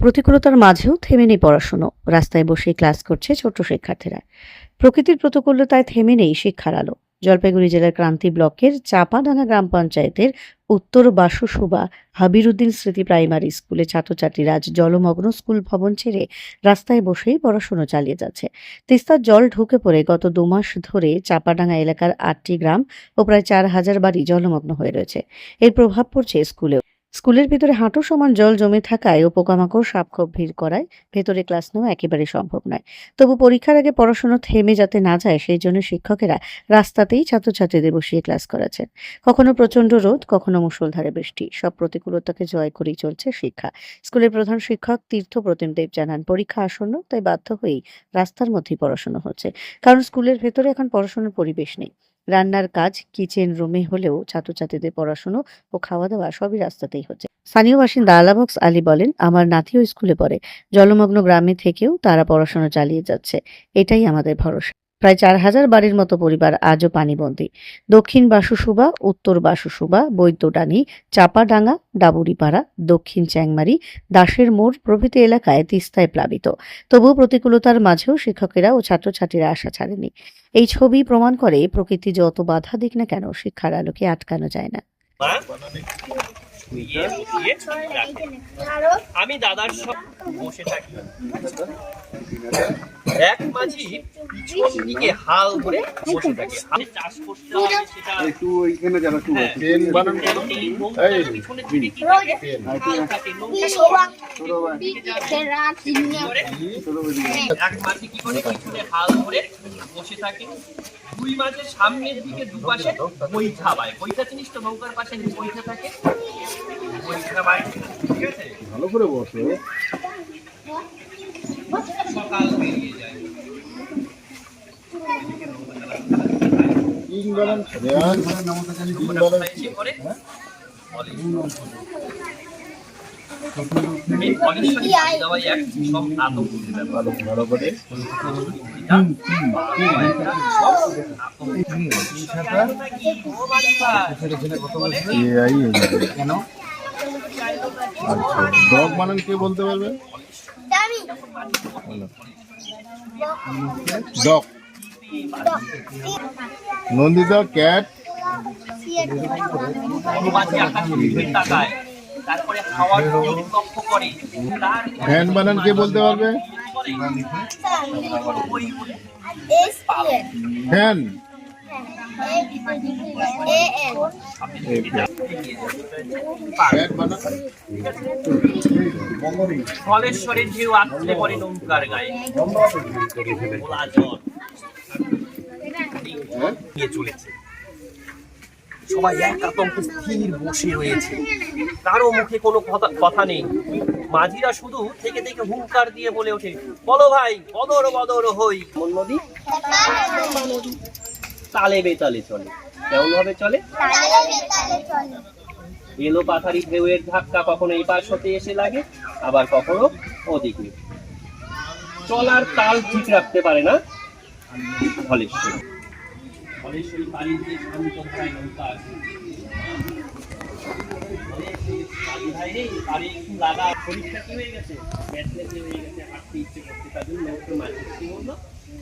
প্রতিকূলতার মাঝেও থেমে নেই পড়াশুনো। রাস্তায় বসে ক্লাস করছে ছোট্ট শিক্ষার্থীরা। প্রকৃতির প্রতিকূলতায় থেমে নেই শিক্ষার আলো। জলপাইগুড়ি জেলার ক্রান্তি ব্লকের চাপাডাঙ্গা গ্রাম পঞ্চায়েতের উত্তর বাসুসুবা হাবিরুদ্দিন স্মৃতি প্রাইমারি স্কুলে ছাত্রছাত্রীরা আজ জলমগ্ন স্কুল ভবন ছেড়ে রাস্তায় বসেই পড়াশুনো চালিয়ে যাচ্ছে। তিস্তার জল ঢুকে পড়ে গত দু মাস ধরে চাপাডাঙ্গা এলাকার আটটি গ্রাম ও প্রায় চার হাজার বাড়ি জলমগ্ন হয়ে রয়েছে। এর প্রভাব পড়ছে স্কুলেও। স্কুলের ভিতরে হাঁটু সমান জল জমে থাকায় ও পোকামাকড় সাপখোপ ভিড় করায় ভেতরে ক্লাস নেওয়া একেবারে সম্ভব নয়। তবু পরীক্ষার আগে পড়াশোনা থেমে যাতে না যায়, সেই জন্য শিক্ষকেরা রাস্তাতেই ছাত্রছাত্রীদের বসিয়ে ক্লাস করাচ্ছেন। কখনো প্রচণ্ড রোদ, কখনো মুষলধারে বৃষ্টি। সব প্রতিকূলতাকে জয় করেই চলছে শিক্ষা। স্কুলের প্রধান শিক্ষক তীর্থ প্রতিম দেব জানান, পরীক্ষা আসন্ন, তাই বাধ্য হয়েই রাস্তার মধ্যেই পড়াশোনা হচ্ছে। কারণ স্কুলের ভেতরে এখন পড়াশোনার পরিবেশ নেই। রান্নার কাজ, কিচেন রুমে হলেও ছাত্রছাত্রীদের পড়াশুনো ও খাওয়া দাওয়া সবই রাস্তাতেই হচ্ছে। স্থানীয় বাসিন্দা আলাবক্স আলী বলেন, আমার নাতিও স্কুলে পড়ে। জলমগ্ন গ্রামে থেকেও তারা পড়াশোনা চালিয়ে যাচ্ছে। এটাই আমাদের ভরসা। প্রায় চার হাজার বাড়ির মতো পরিবার আজও পানিবন্দী। দক্ষিণ বাসুসুবা উত্তর বাসুসুবা বৈদ্যডানি চাপাডাঙ্গা ডাবুরিপাড়া দক্ষিণ চ্যাংমারি দাসের মোড় প্রভৃতি এলাকায় তিস্তায় প্লাবিত। তবুও প্রতিকূলতার মাঝেও শিক্ষকেরা ও ছাত্রছাত্রীরা আশা ছাড়েনি। এই ছবি প্রমাণ করে প্রকৃতি যত বাধা দিক না কেন শিক্ষার আলোকে আটকানো যায় না। বসিয়ে রাখে। আমি দাদার সব বসে থাকি। এক মাঝি পিছন দিকে হাল ধরে বসে থাকে। আমি চাষ করতে হবে সেটা একটু ওইখানে যারা একটু হ্যাঁ, পেন বানান। এই পিছনে দিকে কি থাকে? হাল থাকে, নৌকার এক মাঝি কি করে পিছনে হাল ধরে বসে থাকে? দুই মাঝের সামনের দিকে দুপাশে বৈঠা বায়। বৈঠা জিনিস তো নৌকার পাশে বৈঠা থাকে। বৈঠা বায়। ঠিক আছে? ভালো করে বসো। সকাল বেরিয়ে যায় কিং বানান রেয়াজ কিং বানান এসে করে বলে এই পলিশন দাওয়াই এক সব আতঙ্ক ডগ বানান কে বলতে পারবে ডগ নন্দিতা ক্যাট। ফ্যান বানান কে বলতে পারবে? ফ্যান। ফলেশ্বরের ঢেউ আছড়ে পড়ে নৌকার গায়ে। নিয়ে চলেছে। সবাই এক আতঙ্কে স্থির বসে রয়েছে। কারও মুখে কোনো কথা কথা নেই। মাঝিরা শুধু থেকে থেকে হুঙ্কার দিয়ে বলে ওঠে বলো ভাই বদর বদর হই। নদী? তালে বেতালে চলে। কেমন ভাবে চলে? এলো পাথারি ঢেউয়ের ধাক্কা কখনো এই পাশ হতে এসে লাগে আবার কখনো ওদিকে। চলার তাল ঠিক রাখতে পারে না ধলেশ্বরী। ধলেশ্বরী পানি দিয়ে শান্ত প্রায় নৌকা আসে বলে, "মাঝি ভাই রে, পাড়ে একটু লাগা শরীরটা কি হয়ে গেছে। ব্যাটলেস হয়ে গেছে হাঁটতে ইচ্ছে করছে তার জন্য নৌকো মাঝি কি বলল?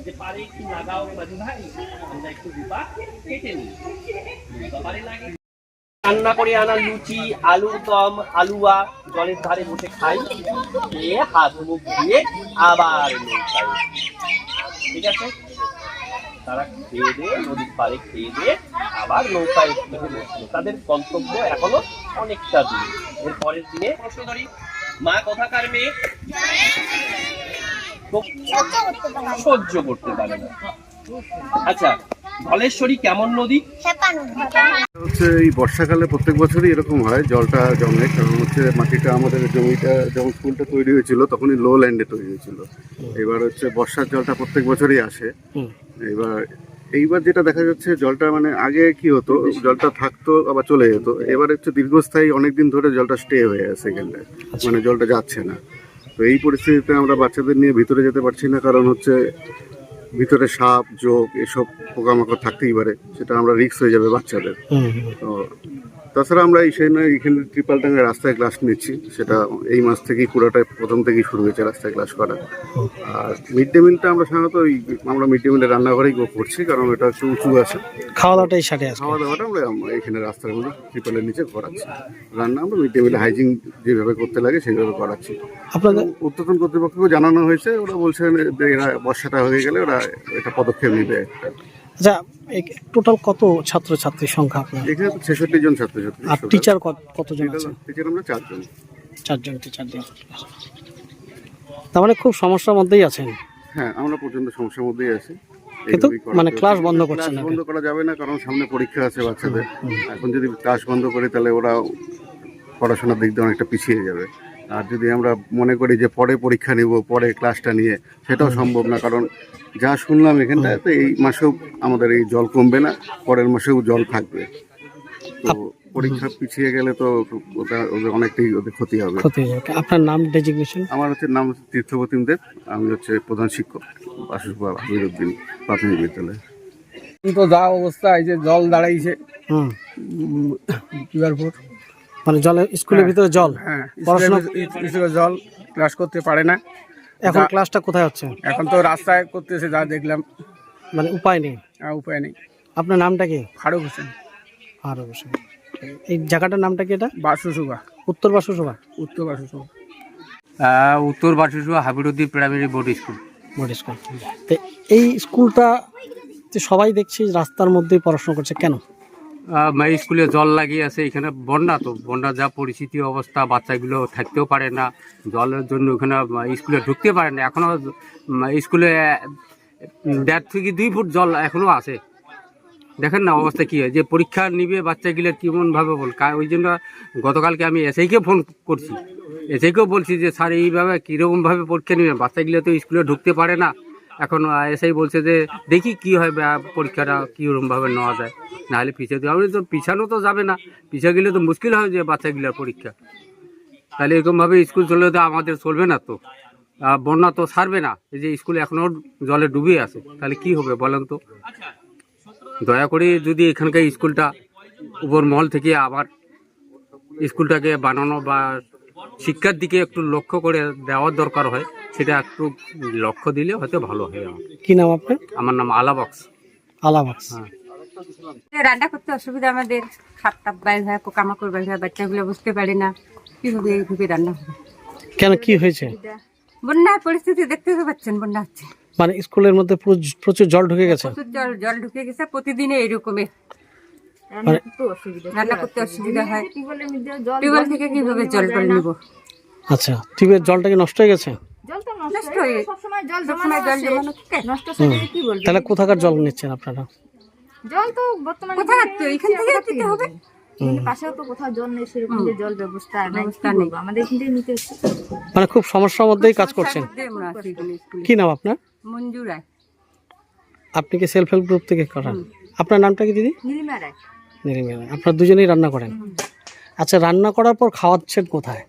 যে পারে একটু লাগাও মাঝি ভাই আমরা একটু রূপা কেটে নিই। রূপা লাগে। রান্না করে আনা লুচি আলুর দম আলুয়া জলের ধারে বসে খাই। হাত মুখ দিয়ে আবার ঠিক আছে? তারা খেয়ে দিয়ে নদীর পাড়ে খেয়ে দিয়ে আবার নৌকায় উঠে বসল। তাদের গন্তব্য এখনও অনেকটা দূরে। এর পরের দিনে প্রশ্ন ধরি মা কোথাকার মেয়ে? খুব সহ্য করতে পারে না। আচ্ছা ধলেশ্বরী কেমন নদী? হচ্ছে এই বর্ষাকালে প্রত্যেক বছরই এরকম হয় জলটা জমে কারণ হচ্ছে মাটিটা আমাদের জমিটা যখন স্কুলটা তৈরি হয়েছিল তখনই লো ল্যান্ডে তৈরি হয়েছিল। এবার হচ্ছে বর্ষার জলটা প্রত্যেক বছরই আসে। এবার এইবার যেটা দেখা যাচ্ছে জলটা মানে আগে কি হতো জলটা থাকতো আবার চলে যেত। এবার হচ্ছে দীর্ঘস্থায়ী অনেকদিন ধরে জলটা স্টে হয়ে আছে এখানটায়। মানে জলটা যাচ্ছে না। তো এই পরিস্থিতিতে আমরা বাচ্চাদের নিয়ে ভিতরে যেতে পারছি না কারণ হচ্ছে ভিতরে সাপ জোক এসব পোকামাকড় থাকতেই পারে সেটা আমরা রিক্স হয়ে যাবে বাচ্চাদের। তো তাছাড়া আমরা এই সেই নয় এখানে ট্রিপাল টাঙ্গে রাস্তায় ক্লাস নিচ্ছি। সেটা এই মাস থেকেই পুরোটাই প্রথম থেকেই শুরু হয়েছে রাস্তায় ক্লাস করা। আর মিড ডে মিলটা আমরা সাধারণত ওই আমরা মিড ডে মিলের রান্নাঘরেই করছি কারণ এটা একটু উঁচু আছে। খাওয়া দাওয়াটাই সাথে আসবে খাওয়া দাওয়াটা আমরা এখানে রাস্তার মধ্যে ট্রিপালের নিচে করাচ্ছি। রান্না আমরা মিড ডে মিলে হাইজিন যেভাবে করতে লাগে সেইভাবে করাচ্ছি। আপনাদের উত্তরতন কর্তৃপক্ষকেও জানানো হয়েছে ওরা বলছেন যে এরা বর্ষাটা হয়ে গেলে ওরা এটা পদক্ষেপ নেবে একটা। আচ্ছা টোটাল কত ছাত্রছাত্রীর সংখ্যা আপনার? এখানে ছেষট্টি জন ছাত্রছাত্রী আর টিচার কতজন আছে? টিচার আমরা চারজন। চারজন টিচার দিয়ে তার মানে খুব সমস্যার মধ্যেই আছেন? হ্যাঁ আমরা প্রচণ্ড সমস্যার মধ্যেই আছি। কিন্তু মানে ক্লাস বন্ধ না বন্ধ করা যাবে না কারণ সামনে পরীক্ষা আছে বাচ্চাদের। এখন যদি ক্লাস বন্ধ করি তাহলে ওরা পড়াশোনার দিক দিয়ে অনেকটা পিছিয়ে যাবে। আর যদি আমরা মনে করি যে পরে পরীক্ষা নিব পরে ক্লাসটা নিয়ে সেটাও সম্ভব না কারণ যা শুনলাম এখানটায় তো এই মাসেও আমাদের এই জল কমবে না পরের মাসেও জল থাকবে। তো পরীক্ষা পিছিয়ে গেলে তো ওটা ওদের অনেকটাই ওদের ক্ষতি হবে। আপনার নাম ডেজিগনেশন আমার হচ্ছে নাম হচ্ছে তীর্থপ্রতিম দেব আমি হচ্ছে প্রধান শিক্ষক আশুসবা হাবিরুদ্দিন প্রাথমিক বিদ্যালয়। তো যা অবস্থা এই যে জল দাঁড়াইছে। হুম। মানে জলে স্কুলের ভিতরে জল? হ্যাঁ পড়াশোনা স্কুলে জল ক্লাস করতে পারে না। এখন ক্লাসটা কোথায় হচ্ছে? এখন তো রাস্তায় করতেছে যা দেখলাম। মানে উপায় নেই? আর উপায় নেই। আপনার নামটা কি? ফারুক হোসেন। আর অবশ্যই এই জায়গাটার নামটা কি এটা? বাসুসুগা উত্তর বাসুসভা? উত্তর বাসুসুগা আহ, উত্তর বাসুসুয়া Habiruddin primary board school. Board school. তো এই স্কুলটা সবাই দেখছি রাস্তার মধ্যেই পড়াশোনা করছে। কেন? স্কুলে জল লাগিয়ে আছে এখানে বন্যা তো। বন্যা যা পরিস্থিতি অবস্থা বাচ্চাগুলো থাকতেও পারে না জলের জন্য ওখানে স্কুলে ঢুকতে পারে না। এখনও উম, স্কুলে দেড় থেকে দুই ফুট জল এখনও আছে। দেখেন না অবস্থা কি হয় যে পরীক্ষা নিবে বাচ্চাগুলো কেমন ভাবে বল ওই জন্য গতকালকে আমি এসআইকে ফোন করছি। এসআইকেও বলছি যে স্যার এইভাবে কীরকম ভাবে পরীক্ষা নেবেন বাচ্চাগুলো তো স্কুলে ঢুকতে পারে না। এখন এসআই বলছে যে দেখি কি হয় পরীক্ষাটা কীরকম ভাবে নেওয়া যায়। নাহলে পিছিয়ে দেওয়া তো পিছানো তো যাবে না। পিছিয়ে গেলে তো মুশকিল হয় যে বাচ্চাগুলোর পরীক্ষা। তাহলে এরকমভাবে স্কুল চললে তো আমাদের চলবে না তো। বন্যা তো ছাড়বে না। এই যে স্কুল এখনও জলে ডুবে আছে, তাহলে কি হবে বলেন তো? দয়া করে যদি এখানকার স্কুলটা উপর মহল থেকে আবার স্কুলটাকে বানানো বা শিক্ষার দিকে একটু লক্ষ্য করে দেওয়ার দরকার হয় সেটা একটু লক্ষ্য দিলে হয়তো ভালো হয়। আমার। কি নাম আপনার? আমার নাম আলাবক্স। আলাবাক্স। হ্যাঁ। রান্না করতে অসুবিধা আমাদের খাপ টাপ বাইর হয় পোকামাকড় বাইর হয় বাচ্চাগুলো বুঝতে পারে না কীভাবে এইভাবে রান্না হবে। কেন কি হয়েছে? বন্যার পরিস্থিতি দেখতে তো পাচ্ছেন বন্যা হচ্ছে। মানে স্কুলের মধ্যে প্রচুর- প্রচুর জল ঢুকে গেছে? প্রচুর জল জল ঢুকে গেছে প্রতিদিনে এইরকমের মানে রান্না করতে অসুবিধা হয়। টিউবওয়েল থেকে কীভাবে জল টল নিব? আচ্ছা টিউবের জলটা কি নষ্ট হয়ে গেছে হয়ে। তাহলে কোথাকার জল নিচ্ছেন আপনারা? জল তো বর্তমানে কোথায় তো এখান থেকে দিতে হবে? পাশেও তো কোথাও জল নেই সেরকম যে জল ব্যবস্থা ব্যবস্থা নেই। আমাদের এখান থেকে নিতে হচ্ছে। মানে খুব সমস্যার মধ্যেই কাজ করছেন। কি নাম আপনার? মঞ্জু রায়। আপনি কি সেলফ হেল্প গ্রুপ থেকে করান? আপনার নামটা কি দিদি? নীলিমা রায়। আপনারা দুজনেই রান্না করেন। আচ্ছা রান্না করার পর খাওয়াচ্ছেন কোথায়?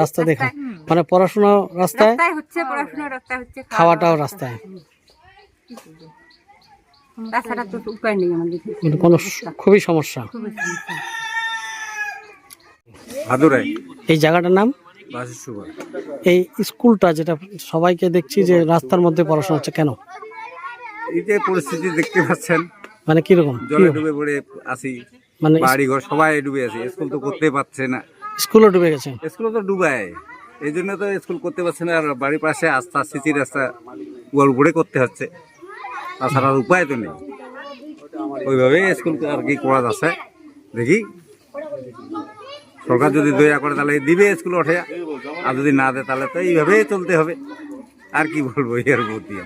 রাস্তা দেখা মানে পড়াশোনা রাস্তায়? রাস্তায় হচ্ছে পড়াশোনা রাস্তায় হচ্ছে খাওয়াটাও রাস্তায়। মানে কোনো খুবই সমস্যা। এই জায়গাটার নাম? এই স্কুলটা যেটা সবাইকে দেখছি যে রাস্তার মধ্যে পড়াশোনা হচ্ছে কেন? এই যে পরিস্থিতি দেখতে পাচ্ছেন মানে কীরকম? কি জলে ডুবে পড়ে আছি। মানে বাড়ি ঘর সবাই ডুবে আছে স্কুল তো করতে পারছে না। স্কুলও ডুবে গেছে। স্কুল তো ডুবায়। এই জন্য তো স্কুল করতে পারছে না আর বাড়ির পাশে আস্থা সিসি রাস্তা গোল উপরে করতে হচ্ছে। তাছাড়া উপায় তো নেই। ওইভাবে স্কুল আর কি করা যাচ্ছে। দেখি। সরকার যদি দয়া করে তাহলে দিবে স্কুল ওঠে আর যদি না দেয় তাহলে তো এইভাবেই চলতে হবে। আর কি বলব এর বুদ্ধি।